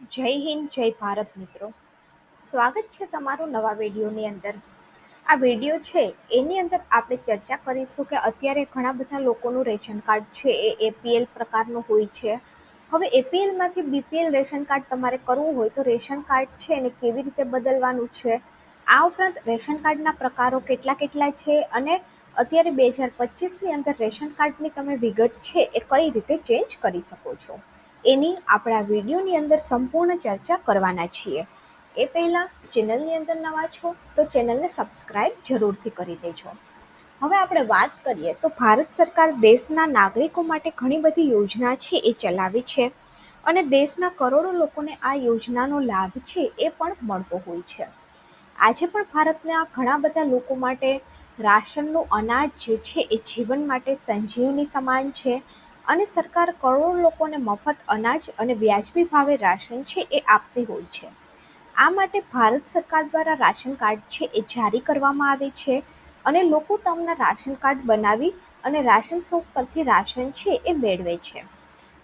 જય હિન્દ, જય ભારત મિત્રો. સ્વાગત છે તમારું નવા વિડીયોની અંદર. આ વીડિયો છે, એની અંદર આપણે ચર્ચા કરીશું કે અત્યારે ઘણા બધા લોકોનું રેશન કાર્ડ છે, એ એપીએલ પ્રકારનું હોય છે. હવે એપીએલમાંથી બીપીએલ રેશન કાર્ડ તમારે કરવું હોય તો રેશન કાર્ડ છે એને કેવી રીતે બદલવાનું છે? આ ઉપરાંત રેશન કાર્ડના પ્રકારો કેટલા કેટલા છે અને અત્યારે બે હજાર પચીસની અંદર રેશન કાર્ડની તમે વિગત છે એ કઈ રીતે ચેન્જ કરી શકો છો? એની આપણા વિડીયોની અંદર સંપૂર્ણ ચર્ચા કરવાના છીએ. એ પહેલાં ચેનલની અંદર નવા છો તો ચેનલને સબસ્ક્રાઈબ જરૂરથી કરી દેજો. હવે આપણે વાત કરીએ તો ભારત સરકાર દેશના નાગરિકો માટે ઘણી બધી યોજના છે એ ચલાવે છે. અને દેશના કરોડો લોકોને આ યોજનાનો લાભ છે એ પણ મળતો હોય છે. આજે પણ ભારતના ઘણા બધા લોકો માટે રાશનનું અનાજ જે છે એ જીવન માટે સંજીવની સમાન છે. અને સરકાર કરોડો લોકોને મફત અનાજ અને વ્યાજબી ભાવે રાશન છે એ આપતી હોય છે. આ માટે ભારત સરકાર દ્વારા રાશન કાર્ડ છે એ જારી કરવામાં આવે છે અને લોકો તેમના રાશન કાર્ડ બનાવી અને રાશન શોપ પરથી રાશન છે એ મેળવે છે.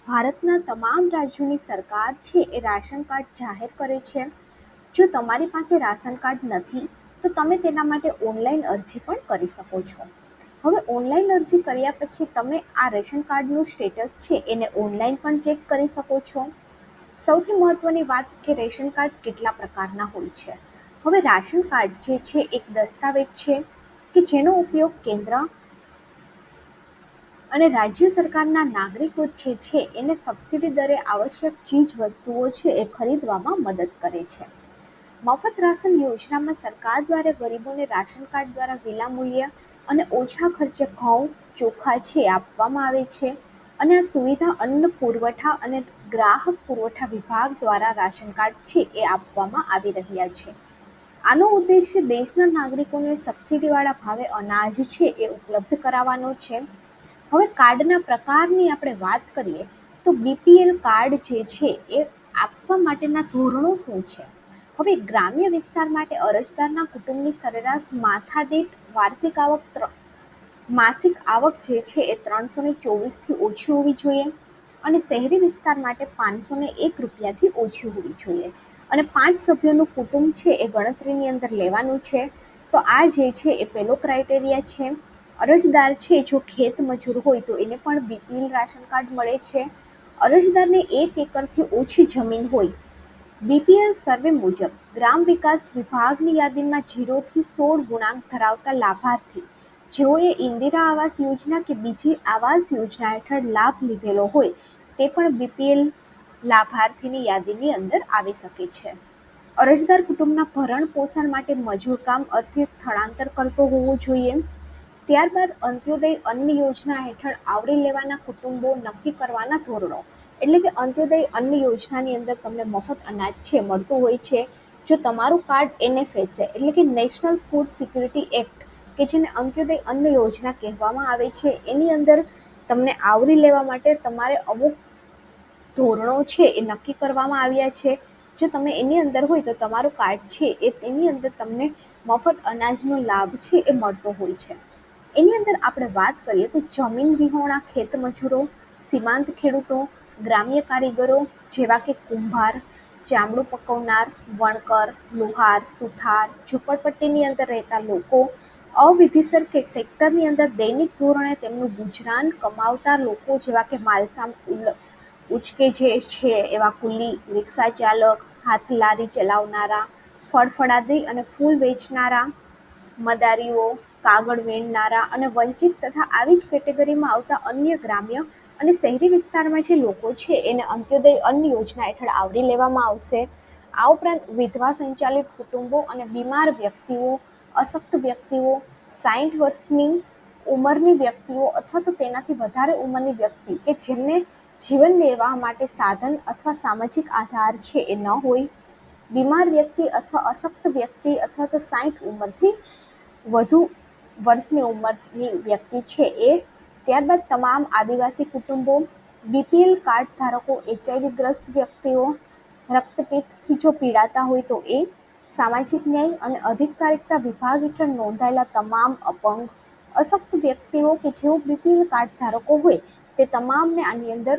ભારતના તમામ રાજ્યોની સરકાર છે એ રાશન કાર્ડ જાહેર કરે છે. જો તમારી પાસે રાશન કાર્ડ નથી, તો તમે તેના માટે ઓનલાઈન અરજી પણ કરી શકો છો. હવે ઓનલાઈન અરજી કર્યા પછી તમે આ રેશન કાર્ડનું સ્ટેટસ છે એને ઓનલાઈન પણ ચેક કરી શકો છો. સૌથી મહત્વની વાત કે રેશન કાર્ડ કેટલા પ્રકારના હોય છે. હવે રાશન કાર્ડ જે છે એક દસ્તાવેજ છે કે જેનો ઉપયોગ કેન્દ્ર અને રાજ્ય સરકારના નાગરિકો જે છે એને સબસિડી દરે આવશ્યક ચીજ વસ્તુઓ છે એ ખરીદવામાં મદદ કરે છે. મફત રાશન યોજનામાં સરકાર દ્વારા ગરીબોને રાશન કાર્ડ દ્વારા વિનામૂલ્ય અને ઓછા ખર્ચે ઘઉં ચોખા છે આપવામાં આવે છે. અને આ સુવિધા અન્ન પુરવઠા અને ગ્રાહક પુરવઠા વિભાગ દ્વારા રાશન કાર્ડ છે એ આપવામાં આવી રહ્યા છે. આનો ઉદ્દેશ્ય દેશના નાગરિકોને સબસિડીવાળા ભાવે અનાજ છે એ ઉપલબ્ધ કરાવવાનો છે. હવે કાર્ડના પ્રકારની આપણે વાત કરીએ તો બીપીએલ કાર્ડ જે છે એ આપવા માટેના ધોરણો શું છે? હવે ગ્રામ્ય વિસ્તાર માટે અરજદારના કુટુંબની સરેરાશ માથાદીઠ વાર્ષિક આવક માસિક આવક જે છે એ ત્રણસો ને ચોવીસથી ઓછી હોવી જોઈએ અને શહેરી વિસ્તાર માટે પાંચસો ને એક રૂપિયાથી ઓછી હોવી જોઈએ. અને પાંચ સભ્યોનું કુટુંબ છે એ ગણતરીની અંદર લેવાનું છે. તો આ જે છે એ પહેલો ક્રાઇટેરિયા છે. અરજદાર છે જો ખેત મજૂર હોય તો એને પણ બીપીએલ રાશન કાર્ડ મળે છે. અરજદારને એક એકરથી ઓછી જમીન હોય બીપીએલ સર્વે મુજબ ગ્રામ વિકાસ વિભાગની યાદીમાં જીરોથી સોળ ગુણાંક ધરાવતા લાભાર્થી, જેઓએ ઇન્દિરા આવાસ યોજના કે બીજી આવાસ યોજના હેઠળ લાભ લીધેલો હોય, તે પણ બીપીએલ લાભાર્થીની યાદીની અંદર આવી શકે છે. અરજદાર કુટુંબના ભરણ પોષણ માટે મજૂર કામ અર્થે સ્થળાંતર કરતો હોવો જોઈએ. ત્યારબાદ અંત્યોદય અન્ન યોજના હેઠળ આવરી લેવાના કુટુંબો નક્કી કરવાના ધોરણો એટલે કે અંત્યોદય અન્ન યોજનાની અંદર તમને મફત અનાજ છે, મળતું હોય છે. જો તમારું કાર્ડ એનએફએસ છે, એટલે કે નેશનલ ફૂડ સિક્યુરિટી એક્ટ, કે જેને અંત્યોદય અન્ન યોજના કહેવામાં આવે છે, એની અંદર તમને આવરી લેવા માટે તમારે અમુક ધોરણો છે એ નક્કી કરવામાં આવ્યા છે. જો તમે એની અંદર હોય તો તમારું કાર્ડ છે એ તેની અંદર તમને મફત અનાજનો લાભ છે એ મળતો હોય છે. એની અંદર આપણે વાત કરીએ તો જમીન વિહોણા ખેત મજૂરો સીમાંત ખેડૂતો ગ્રામ્ય કારીગરો જેવા કે કુંભાર, ચામડું પકવનાર, વણકર, લુહાર, સુથાર, ઝૂંપડપટ્ટીની અંદર રહેતા લોકો અવિધિસર કે સેક્ટરની અંદર દૈનિક ધોરણે તેમનું ગુજરાન કમાવતા લોકો જેવા કે માલસામ ઉચકે જે છે એવા કુલી, રિક્ષા ચાલક હાથ લારી ચલાવનારા, ફળફળાદી અને ફૂલ વેચનારા, મદારીઓ, કાગળ વીણનારા અને વંચિત તથા આવી જ કેટેગરીમાં આવતા અન્ય ગ્રામ્ય અને શહેરી વિસ્તારમાં જે લોકો છે, એને અંત્યોદય અન્ન યોજના હેઠળ આવરી લેવામાં આવશે. આ ઉપરાંત વિધવા સંચાલિત કુટુંબો અને બીમાર વ્યક્તિઓ, અશક્ત વ્યક્તિઓ સાઠ વર્ષની ઉંમરની વ્યક્તિઓ અથવા તો તેનાથી વધારે ઉંમરની વ્યક્તિ કે જેમને જીવન નિર્વાહ માટે સાધન અથવા સામાજિક આધાર છે એ ન હોય. બીમાર વ્યક્તિ અથવા અશક્ત વ્યક્તિ અથવા તો સાઠ ઉંમરથી વધુ વર્ષની ઉંમરની વ્યક્તિ છે એ ત્યારબાદ તમામ આદિવાસી કુટુંબો, બીપીએલ કાર્ડ ધારકો એચઆઈવી ગ્રસ્ત વ્યક્તિઓ રક્તપિત્તથી જો પીડાતા હોય તો એ સામાજિક ન્યાય અને અધિકારિકતા વિભાગ હેઠળ નોંધાયેલા તમામ અપંગ, અશક્ત વ્યક્તિઓ કે જેઓ બીપીએલ કાર્ડ ધારકો હોય તે તમામને આની અંદર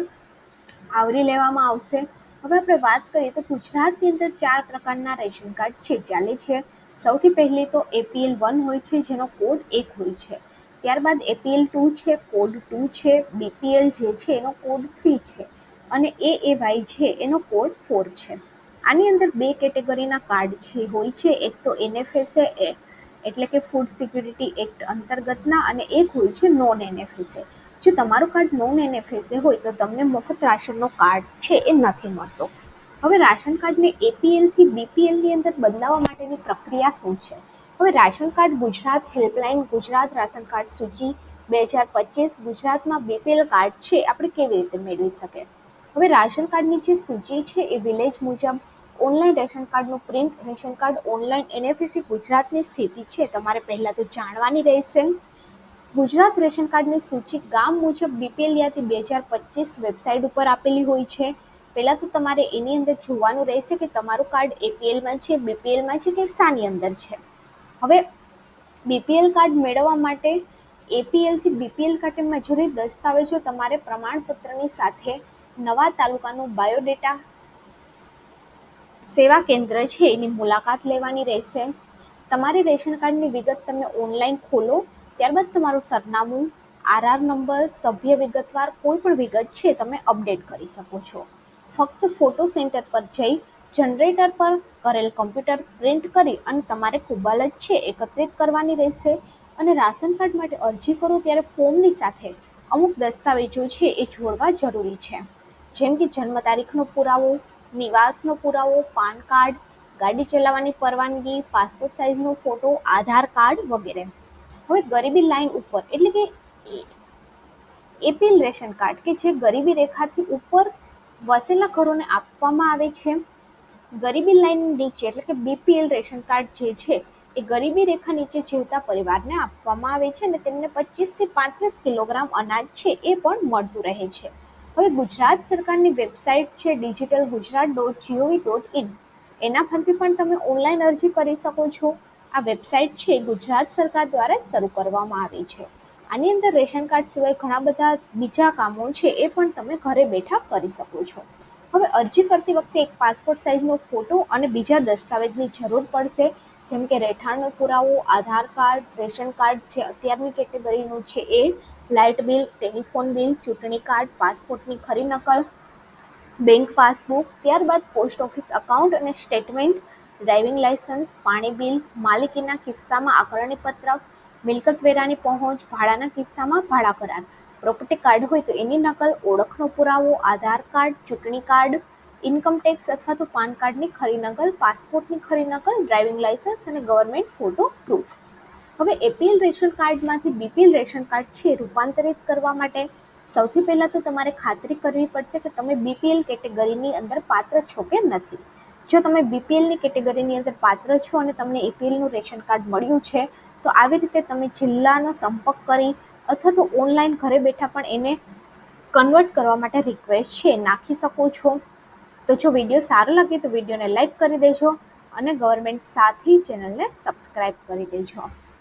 આવરી લેવામાં આવશે. હવે આપણે વાત કરીએ તો ગુજરાતની અંદર ચાર પ્રકારના રેશન કાર્ડ છે. ચાલે છે. સૌથી પહેલી તો એપીએલ વન હોય છે, જેનો કોડ એક હોય છે. ત્યારબાદ એપીએલ ટુ છે, કોડ ટુ છે, બીપીએલ જે છે એનો કોડ થ્રી છે અને એ એ વાય છે એનો કોડ ફોર છે. આની અંદર બે કેટેગરીના કાર્ડ છે હોય છે, એક તો એનએફએસએ એટલે કે ફૂડ સિક્યુરિટી એક્ટ અંતર્ગતના અને એક હોય છે નોન એનએફએસએ જો તમારું કાર્ડ નોન એનએફએસએ હોય તો તમને મફત રાશનનો કાર્ડ છે એ નથી મળતો. હવે રાશન કાર્ડને એપીએલથી બીપીએલની અંદર બદલાવવા માટેની પ્રક્રિયા શું છે? હવે ration card Gujarat helpline, Gujarat ration card સૂચિ બે હજાર પચીસ ગુજરાતમાં બીપીએલ કાર્ડ છે, આપણે કેવી રીતે મેળવી શકીએ? હવે રાશન કાર્ડની જે સૂચિ છે એ વિલેજ મુજબ ઓનલાઈન રેશન કાર્ડનું print, ration card online NFAC ગુજરાતની સ્થિતિ છે, તમારે પહેલાં તો જાણવાની રહેશે. ગુજરાત રેશન કાર્ડની સૂચિ ગામ મુજબ બીપીએલ યાદી બે હજાર પચીસ વેબસાઇટ ઉપર આપેલી હોય છે. પહેલાં તો તમારે એની અંદર જોવાનું રહેશે કે તમારું કાર્ડ એપીએલમાં છે બીપીએલમાં છે કે શાની અંદર છે. હવે બીપીએલ કાર્ડ મેળવવા માટે એપીએલથી બીપીએલ કાર્ડમાં જરૂરી દસ્તાવેજો તમારે પ્રમાણપત્રની સાથે નવા તાલુકાનું બાયોડેટા સેવા કેન્દ્ર છે, એની મુલાકાત લેવાની રહેશે. તમારી રેશન કાર્ડની વિગત તમે ઓનલાઈન ખોલો, ત્યારબાદ તમારું સરનામું, આરઆર નંબર, સભ્ય વિગતવાર, કોઈ પણ વિગત છે, તમે અપડેટ કરી શકો છો. ફક્ત ફોટો સેન્ટર પર જઈ જનરેટર પર કરેલ કમ્પ્યુટર પ્રિન્ટ કરી અને તમારે કુબાલત છે એકત્રિત કરવાની રહેશે. અને રાશન કાર્ડ માટે અરજી કરો ત્યારે ફોર્મની સાથે અમુક દસ્તાવેજો છે એ જોડવા જરૂરી છે. જેમ કે જન્મ તારીખનો પુરાવો, નિવાસનો પુરાવો, પાન કાર્ડ, ગાડી ચલાવવાની પરવાનગી પાસપોર્ટ સાઇઝનો ફોટો આધાર કાર્ડ વગેરે. હવે ગરીબી લાઇન ઉપર એટલે કે એપીએલ રેશન કાર્ડ કે જે ગરીબી રેખાથી ઉપર વસેલા ઘરોને આપવામાં આવે છે. ગરીબી લાઇન નીચે એટલે કે બીપીએલ રેશન કાર્ડ જે છે, એ ગરીબી રેખા નીચે જીવતા પરિવારને આપવામાં આવે છે અને તેમને પચીસથી પાંત્રીસ કિલોગ્રામ અનાજ છે, એ પણ મળતું રહે છે. હવે ગુજરાત સરકારની વેબસાઇટ છે, digital Gujarat dot gov dot in. એના પરથી પણ તમે ઓનલાઈન અરજી કરી શકો છો. આ વેબસાઇટ છે ગુજરાત સરકાર દ્વારા શરૂ કરવામાં આવી છે. આની અંદર રેશન કાર્ડ સિવાય ઘણા બધા બીજા કામો છે, એ પણ તમે ઘરે બેઠા કરી શકો છો. હવે અરજી કરતી વખતે એક પાસપોર્ટ સાઇઝનો ફોટો અને બીજા દસ્તાવેજની જરૂર પડશે. જેમ કે રહેઠાણનો પુરાવો, આધાર કાર્ડ, રેશન કાર્ડ જે અત્યારની કેટેગરીનું છે એ લાઇટ બિલ, ટેલિફોન બિલ, ચૂંટણી કાર્ડ, પાસપોર્ટની ખરી નકલ, બેંક પાસબુક, ત્યારબાદ પોસ્ટ ઓફિસ અકાઉન્ટ અને સ્ટેટમેન્ટ ડ્રાઇવિંગ લાઇસન્સ પાણી બિલ, માલિકીના કિસ્સામાં આકરણી પત્રક મિલકત વેરાની પહોંચ, ભાડાના કિસ્સામાં ભાડા કરાર. પ્રોપર્ટી કાર્ડ હોય તો એની નકલ, ઓળખનો પુરાવો, આધાર કાર્ડ, ચૂંટણી કાર્ડ ઇન્કમ ટેક્સ અથવા તો પાન કાર્ડની ખરી નકલ, પાસપોર્ટની ખરી નકલ ડ્રાઇવિંગ લાઇસન્સ અને ગવર્મેન્ટ ફોટો પ્રૂફ હવે એપીએલ રેશન કાર્ડમાંથી બીપીએલ રેશન કાર્ડ છે, રૂપાંતરિત કરવા માટે સૌથી પહેલાં તો તમારે ખાતરી કરવી પડશે કે તમે બીપીએલ કેટેગરીની અંદર પાત્ર છો કે નથી. જો તમે બીપીએલની કેટેગરીની અંદર પાત્ર છો અને તમને એપીએલનું રેશન કાર્ડ મળ્યું છે, તો આવી રીતે તમે જિલ્લાનો સંપર્ક કરી અથવા તો ઓનલાઈન ઘરે બેઠા પણ એને કન્વર્ટ કરવા માટે રિક્વેસ્ટ છે, નાખી શકો છો. તો જો વીડિયો સારો લાગે તો વિડીયોને લાઈક કરી દેજો અને ગવર્મેન્ટ સાથી ચેનલને સબસ્ક્રાઈબ કરી દેજો.